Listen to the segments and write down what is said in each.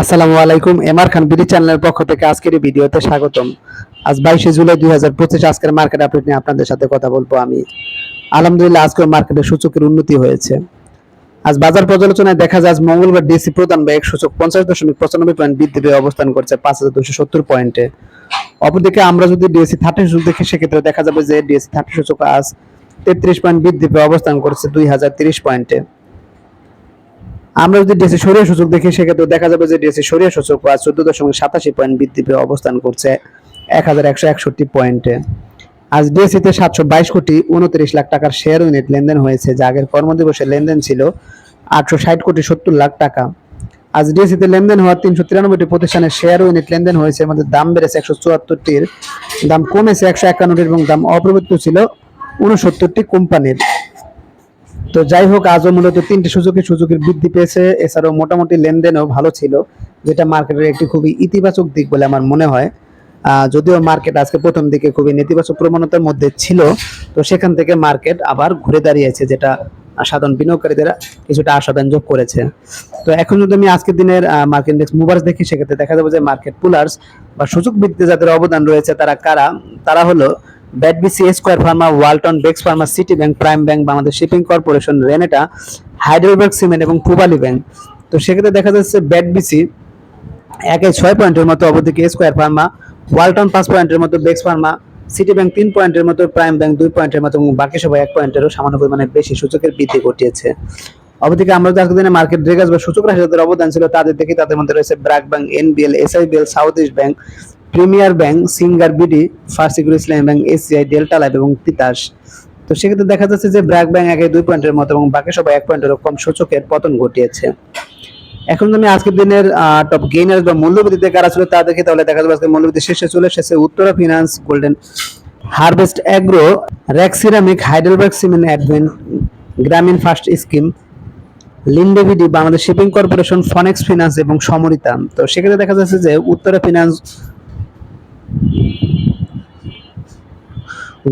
আসসালামু আলাইকুম এমআর খান বিডি চ্যানেলের পক্ষ থেকে আজকের এই ভিডিওতে স্বাগতম। আজ বাইশে জুলাই দুই হাজার পঁচিশ, আজকের মার্কেট আপডেট নিয়ে আপনাদের সাথে কথা বলব আমি। আলহামদুলিল্লাহ, আজকের মার্কেটে সূচকের উন্নতি হয়েছে। আজ বাজার পর্যালোচনায় দেখা যায়, আজ মঙ্গলবার ডিসি প্রধান ব্যাংক সূচক পঞ্চাশ দশমিক পঁচানব্বই পয়েন্ট বৃদ্ধি পেয়ে অবস্থান করছে পাঁচ হাজার দুশো সত্তর পয়েন্টে। অপরদিকে আমরা যদি ডিএসসি থার্টি সূচক দেখি, সেক্ষেত্রে দেখা যাবে যে ডিএসসি থার্টি সূচক আজ তেত্রিশ পয়েন্ট বৃদ্ধি পেয়ে অবস্থান করছে দুই হাজার তিরিশ পয়েন্টে। আমরা যদি ডিএসসি সরিয়া সূচক দেখি, সেক্ষেত্রে দেখা যাবে যে ডিএসসি সরিয়া সূচক চোদ্দ দশমিক সাতাশি পয়েন্ট বৃদ্ধি পেয়ে অবস্থান করছে এক হাজার একশো একষট্টি পয়েন্টে আজ ডিএসসিতে সাতশো বাইশ কোটি উনত্রিশ লাখ টাকার শেয়ার ইউনিট লেনদেন হয়েছে, যা আগের কর্মদিবসে লেনদেন ছিল আটশো ষাট কোটি সত্তর লাখ টাকা। আজ ডিএসসিতে লেনদেন হওয়া তিনশো তিরানব্বইটি প্রতিষ্ঠানের শেয়ার ইউনিট লেনদেন হয়েছে মধ্যে দাম বেড়েছে একশো চুয়াত্তরটির, দাম কমেছে একশো একান্নটির এবং দাম অপরিবর্তিত ছিল উনসত্তরটি কোম্পানির। তো যাই হোক, আজও মূলত তিনটি সুযোগে সুযোগের বৃদ্ধি পেয়েছে। এছাড়াও মোটামুটি লেনদেনও ভালো ছিল, যেটা মার্কেটের একটি খুবই ইতিবাচক দিক বলে আমার মনে হয়। যদিও মার্কেট আজকে প্রথম দিকে খুবই নেতিবাচক প্রবণতার মধ্যে ছিল, তো সেখান থেকে মার্কেট আবার ঘুরে দাঁড়িয়েছে, যেটা সাধারণ বিনিয়োগকারীদের কিছুটা আশাব্যঞ্জক করেছে। তো এখন যদি আমি আজকের দিনের মার্কেট ইন্ডেক্স মুভার্স দেখি, সেক্ষেত্রে দেখা যাবে যে মার্কেট পুলার্স বা সুযোগ বৃদ্ধিতে যাদের অবদান রয়েছে, তারা কারা? তারা হলো BATBC Square Pharma, Walton Bex Pharma City Bank Prime Bank, Bangladesh Shipping Corporation, Renata Heidelberg Cement এবং পূবালী ব্যাংক। তো সেক্ষেত্রে দেখা যাচ্ছে ব্যাটবিসি একে ছয় পয়েন্টের মতো অবদিকে স্কোয়ার ফার্মা, ওয়ালটন পাঁচ পয়েন্টের মতো বেক্স ফার্মা সিটি ব্যাংক তিন পয়েন্টের মতো, প্রাইম ব্যাংক দুই পয়েন্টের মতো এবং বাকি সবাই এক পয়েন্টেরও সামান্য পরিমাণে বেশি সূচকের বৃদ্ধি ঘটিয়েছে। অবদিকে আমরা আজকের দিনে মার্কেট ড্রেগার্স বা সূচক রাশি যাদের অবদান ছিল তাদের দেখি তাদের মধ্যে রয়েছে BRAC Bank, NBL, SIBL, South East Bank Premier Bank Singer BD First Security Islami Bank ACI Delta Life এবং তিতাস তো সেক্ষেত্রে দেখা যাচ্ছে যে ব্র্যাক ব্যাংক একে দুই পয়েন্টের মতো এবং বাকি সবাই এক পয়েন্টের কম সূচকের পতন ঘটিয়েছে। এখন আমি আজকের দিনের টপ গেইনার বা মূল্যবৃদ্ধিতে কারা ছিল তা দেখি তাহলে দেখা যাবে আজকে মূল্যবৃদ্ধি শেষে চলে এসেছে Uttara finance golden harvest agro RAK ceramic Heidelberg cement advent Grameen first scheme Linde BD Bangladesh shipping corporation Phoenix finance এবং সমরিতা তো সেক্ষেত্রে দেখা যাচ্ছে যে Uttara finance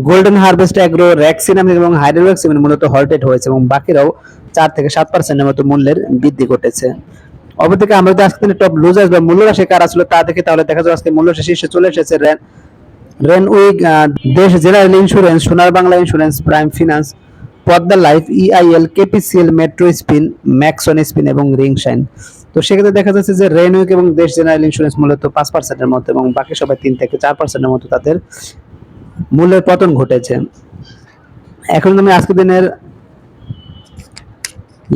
golden harvest agro RAK ceramic এবং হাইডেলবার্গ সিমেন্ট মূলত হল্টেড হয়েছে এবং বাকিরাও চার থেকে সাত পার্সেন্টের মতো মূল্যের বৃদ্ধি ঘটেছে। অপরদিকে আমরা যদি আজকে টপ লুজার্স বা মূল্য রাশি কার আসলে তা দেখি তাহলে দেখা যাবে আজকে মূল্য শীর্ষে চলে এসেছে Ren Renwick Desh General Insurance Sonar Bangla Insurance Prime Finance Padma Life EIL KPCL Metro Spin Maxon Spin এবং রিংশাইন তো সেক্ষেত্রে দেখা যাচ্ছে যে রেনউইক এবং দেশ জেনারেল ইন্স্যুরেন্স মূলত পাঁচ পার্সেন্টের মতো এবং বাকি সবাই তিন থেকে চার পার্সেন্টের মতো তাদের মূল্যের পতন ঘটেছে। এখন আমি আজকের দিনের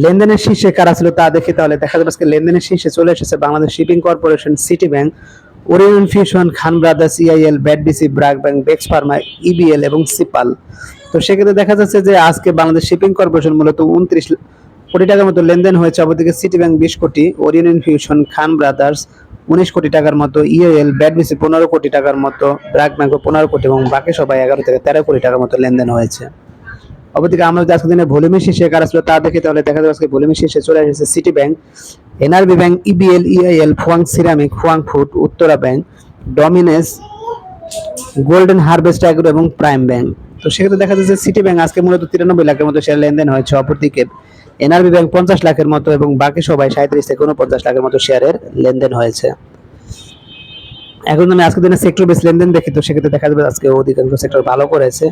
লেনদেনের শীর্ষে কারা ছিল তা দেখি, তাহলে দেখা যাবে আজকে লেনদেনের শীর্ষে চলে এসেছে Bangladesh Shipping Corporation City Bank Orion Fusion Khan Brothers EIL BATBC BRAC Bank Bex Pharma EBL এবং সিপাল তো সেক্ষেত্রে দেখা যাচ্ছে যে আজকে বাংলাদেশ শিপিং কর্পোরেশন মূলত উনত্রিশ কোটি টাকার মতো লেনদেন হয়েছে। অপরদিকে সিটি ব্যাংক বিশ কোটি ওরিয়ন ইনফিউশন খান ব্রাদার্স উনিশ কোটি টাকার মতো ইএল ব্যাটবিসি পনেরো কোটি টাকার মতো ব্র্যাক ব্যাংক পনেরো কোটি এবং বাকি সবাই এগারো থেকে তেরো কোটি টাকার মতো লেনদেন হয়েছে। অপরদিকে আমরা যদি আজকে দিনে ভলিউমের শীর্ষে কারা ছিল তা দেখি তাহলে দেখা যাবে আজকে ভলিউমের শীর্ষে চলে এসেছে City Bank NRB Bank EBL EIL Fuwang Ceramic Fuwang Food Uttara Bank Dominage Golden Harvest Agro এবং প্রাইম ব্যাংক তো সেক্ষেত্রে দেখা যাচ্ছে সিটি ব্যাংক আজকে মূলত তিরানব্বই লাখের মতো শেয়ার লেনদেন হয়েছে। অপরদিকে এনআরবি ব্যাংক পঞ্চাশ লাখের মতো এবং বাকি সবাই সাঁত্রিশ থেকে উনপঞ্চাশ লাখের মতো শেয়ারের লেনদেন হয়েছে। এখন আমি আজকের দিনে সেক্টর বেস লেনদেন দেখি, তো সেক্ষেত্রে দেখা যাবে আজকে অধিকাংশ সেক্টর ভালো করেছে।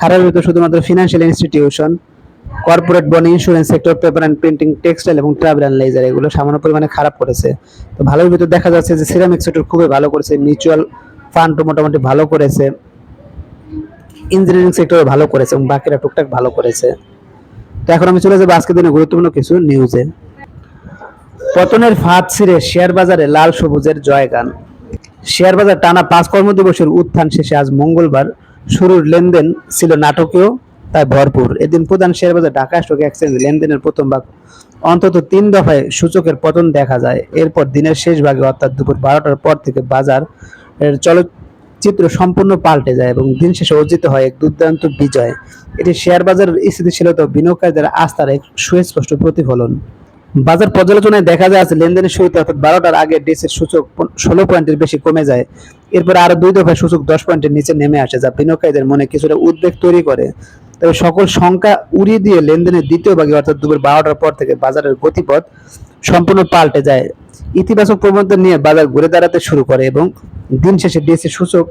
খারাপ ভিতরে শুধুমাত্র financial institution corporate bond insurance sector paper and printing textile এবং ট্রাভেল অ্যান্ড লেজার এগুলো সামান্য পরিমাণে খারাপ করেছে। তো ভালোর ভিতর দেখা যাচ্ছে যে সিরামিক সেক্টর খুবই ভালো করেছে মিউচুয়াল ফান্ড মোটামুটি ভালো করেছে ইঞ্জিনিয়ারিং সেক্টর ভালো করেছে এবং বাকিরা টুকটাক ভালো করেছে। তো এখন আমি চলে যাব আজকের দিনে গুরুত্বপূর্ণ কিছু নিউজে পতনের ফাঁদ ছিঁড়ে শেয়ার বাজারে লাল সবুজের জয়গান। শেয়ার বাজার টানা পাঁচ কর্মদিবসের উত্থান শেষে আজ মঙ্গলবার শুরুর লেনদেন ছিল নাটকীয়, তাই ভরপুর। এদিন প্রধান শেয়ার বাজার ঢাকা স্টক এক্সচেঞ্জ লেনদেনের প্রথম ভাগ। অন্তত তিন দফায় সূচকের পতন দেখা যায়। এরপর দিনের শেষ ভাগে অর্থাৎ দুপুর বারোটার পর থেকে বাজার এর চলচ্চিত্র সম্পূর্ণ পাল্টে যায় এবং দিন শেষে অর্জিত হয় এক দুর্দান্ত বিজয়। এটি শেয়ার বাজারের স্থিতিশীলতা বিনিয়োগকারীদের আস্থার এক সুস্পষ্ট প্রতিফলন। বাজার পর্যালোচনায় দেখা যায় আছে লেনদেনের শুরুতে অর্থাৎ বারোটার আগে ডিসের সূচক ষোলো পয়েন্টের বেশি কমে যায়। এরপর আরও দুই দফায় সূচক দশ পয়েন্টের নিচে নেমে আসে, যা বিনিয়োগকারীদের মনে কিছুটা উদ্বেগ তৈরি করে। তবে সকল সংখ্যা উড়িয়ে দিয়ে লেনদেনের দ্বিতীয় ভাগে, অর্থাৎ দুপুর বারোটার পর থেকে বাজারের গতিপথ সম্পূর্ণ পাল্টে যায়। ইতিবাচক প্রবণতা নিয়ে বাজার ঘুরে দাঁড়াতে শুরু করে এবং দিন শেষে ডিএসসি সূচক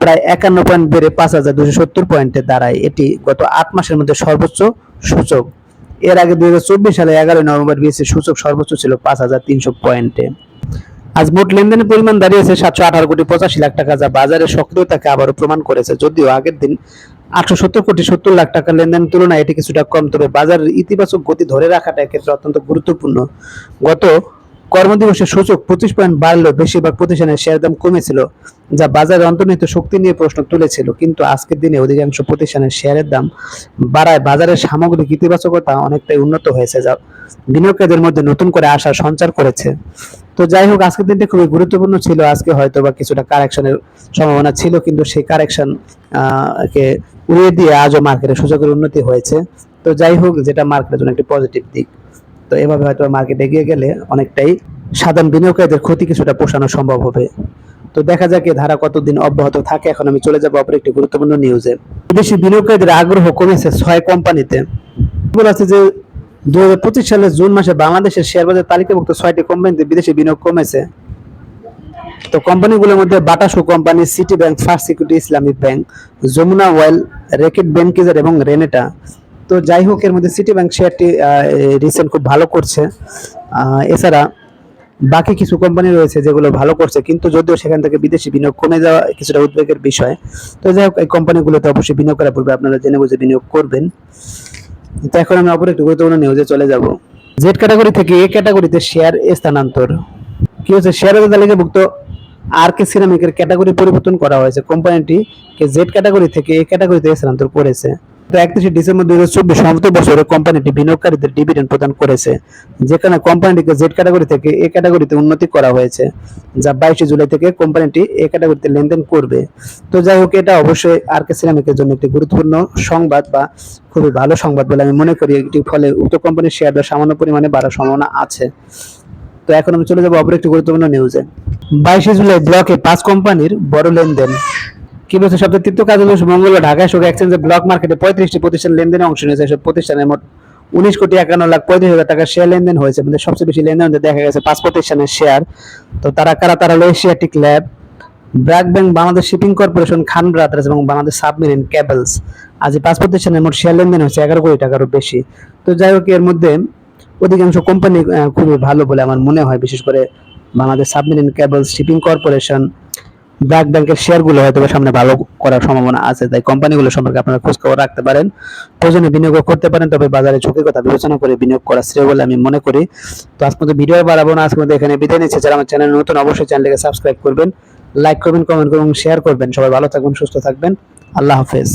প্রায় একান্ন পয়েন্ট বেড়ে পাঁচ হাজার দুশো সত্তর পয়েন্টে দাঁড়ায়। এটি গত আট মাসের মধ্যে সর্বোচ্চ সূচক। এর আগে দুই হাজার চব্বিশ সালে এগারোই নভেম্বর বিএসসি সূচক সর্বোচ্চ ছিল পাঁচ হাজার তিনশো পয়েন্টে। আজ মোট লেনদেনের পরিমাণ দাঁড়িয়েছে সাতশো আঠারো কোটি পঁচাশি লাখ টাকা, যা বাজারের সক্রিয়তাকে আবারও প্রমাণ করেছে। যদিও আগের দিন আটশো সত্তর কোটি সত্তর লাখ টাকা লেনদেনের তুলনায় এটি কিছুটা কম। তবে বাজারের ইতিবাচক গতি ধরে রাখাটা এক্ষেত্রে অত্যন্ত গুরুত্বপূর্ণ। গত কর্মদিবসে সূচক পঁচিশ পয়েন্ট বাড়লেও বেশিরভাগ প্রতিষ্ঠানের শেয়ার দাম কমেছিল, যা বাজারে অন্তর্নিহিত শক্তি নিয়ে প্রশ্ন তুলেছিল। কিন্তু আজকের দিনে অধিকাংশ প্রতিষ্ঠানের শেয়ারের দাম বাড়ায় বাজারের সামগ্রিক ইতিবাচকতা অনেকটাই উন্নত হয়েছে, যা বিনিয়োগকারীদের মধ্যে নতুন করে আশা সঞ্চার করেছে। তো যাই হোক, আজকের দিনটা খুবই গুরুত্বপূর্ণ ছিল। আজকে হয়তো বা কিছুটা কারেকশনের সম্ভাবনা ছিল, কিন্তু সেই কারেকশন কে উড়িয়ে দিয়ে আজও মার্কেটে সূচকের উন্নতি হয়েছে। তো যাই হোক, যেটা মার্কেটের জন্য একটি পজিটিভ দিক। তো এভাবে হয়তো মার্কেট এগিয়ে গেলে অনেকটাই সাধারণ বিনিয়োগকারীদের ক্ষতি কিছুটা পোষানো সম্ভব হবে। তো দেখা যাক এই ধারা কতদিন অব্যাহত থাকে। এখন আমি চলে যাব অপর একটি গুরুত্বপূর্ণ নিউজে বিদেশি বিনিয়োগকারীদের আগ্রহ কমেছে ছয় কোম্পানিতে। বলা আছে যে দু হাজার পঁচিশ সালের জুন মাসে বাংলাদেশের শেয়ার বাজার তালিকাভুক্ত ছয়টি কোম্পানিতে বিদেশি বিনিয়োগ কমেছে। তো কোম্পানিগুলোর মধ্যে Bata Shoe company City Bank First Security Islamic Bank Jamuna Oil Reckitt Benckiser এবং রেনেটা তো যাই হোক, এর মধ্যে সিটি ব্যাংক শেয়ারটি রিসেন্ট খুব ভালো করছে। এছাড়া বাকি কিছু কোম্পানি রয়েছে যেগুলো ভালো করছে, কিন্তু যদিও সেখান থেকে বিদেশি বিনিয়োগ কমে যাওয়া কিছুটা উদ্বেগের বিষয়। তো যাই হোক, এই কোম্পানিগুলোতে অবশ্যই বিনিয়োগ করা পূর্বে আপনারা জেনে বুঝে বিনিয়োগ করবেন। তো এখন আমি অপর একটি গুরুত্বপূর্ণ নিউজে চলে যাব। জেড ক্যাটাগরি থেকে এ ক্যাটাগরিতে শেয়ার স্থানান্তর। কি হচ্ছে? শেয়ারের তালিকাভুক্ত আর কে সিরামিকের ক্যাটাগরি পরিবর্তন করা হয়েছে। কোম্পানিটি জেড ক্যাটাগরি থেকে এ ক্যাটাগরিতে স্থানান্তর করেছে। একত্রিশে ডিসেম্বর দুই হাজার চব্বিশ সমাপ্ত বছরে কোম্পানিটি বিনিয়োগকারীদের ডিভিডেন্ড প্রদান করেছে, যেখানে কোম্পানিটিকে জেড ক্যাটাগরি থেকে এ ক্যাটাগরিতে উন্নতি করা হয়েছে, যা বাইশে জুলাই থেকে কোম্পানিটি এ ক্যাটাগরিতে লেনদেন করবে। তো যাই হোক, এটা অবশ্যই আর কে সিরামিকের জন্য একটি গুরুত্বপূর্ণ সংবাদ বা খুবই ভালো সংবাদ বলে আমি মনে করি। এটি ফলে উক্ত কোম্পানির শেয়ার দর সামান্য পরিমাণে বাড়ার সম্ভাবনা আছে। তো এখন আমি চলে যাব অপর একটি গুরুত্বপূর্ণ নিউজে বাইশে জুলাই ব্লকে পাঁচ কোম্পানির বড় লেনদেন। কি বলছে? সপ্তাহের তৃতীয় কাজ মঙ্গলবার ঢাকা স্টক এক্সচেঞ্জে ব্লক মার্কেটে পঁয়ত্রিশটি প্রতিষ্ঠান লেনদেনে অংশ নিয়েছে। এসব প্রতিষ্ঠানের মোট উনিশ কোটি একান্ন লাখ পঁয়ত্রিশ হাজার টাকার শেয়ার লেনদেন হয়েছে। মানে সবচেয়ে বেশি লেনদেন দেখা গেছে পাঁচ প্রতিষ্ঠানের শেয়ার তো তারা কারা? তারা হলো Asiatic Lab BRAC Bank Bangladesh Shipping Corporation Khan Brothers এবং বাংলাদেশ সাবমেরিন ক্যাবলস আজ পাঁচ প্রতিষ্ঠানের মোট শেয়ার লেনদেন হয়েছে এগারো কোটি টাকারও বেশি। তো যাই হোক, এর মধ্যে অধিকাংশ কোম্পানি খুবই ভালো বলে আমার মনে হয়। বিশেষ করে Bangladesh Submarine Cables Shipping Corporation BRAC ব্যাংকের শেয়ারগুলো হয়তো সামনে ভালো করার সম্ভাবনা আছে, তাই কোম্পানিগুলো সম্পর্কে আপনারা খোঁজ খবর রাখতে পারেন। প্রয়োজনে বিনিয়োগ করতে পারেন, তবে বাজারে ঝুঁকির কথা বিবেচনা করে বিনিয়োগ করা শ্রেয় বলে আমি মনে করি। তো আজ মতো ভিডিও বাড়াবো না আজকে মতো এখানে বিদায় নিচ্ছে। যারা আমার চ্যানেল নতুন, অবশ্যই চ্যানেলকে সাবস্ক্রাইব করবেন, লাইক করবেন, কমেন্ট করবেন শেয়ার করবেন। সবাই ভালো থাকবেন, সুস্থ থাকবেন। আল্লাহ হাফেজ।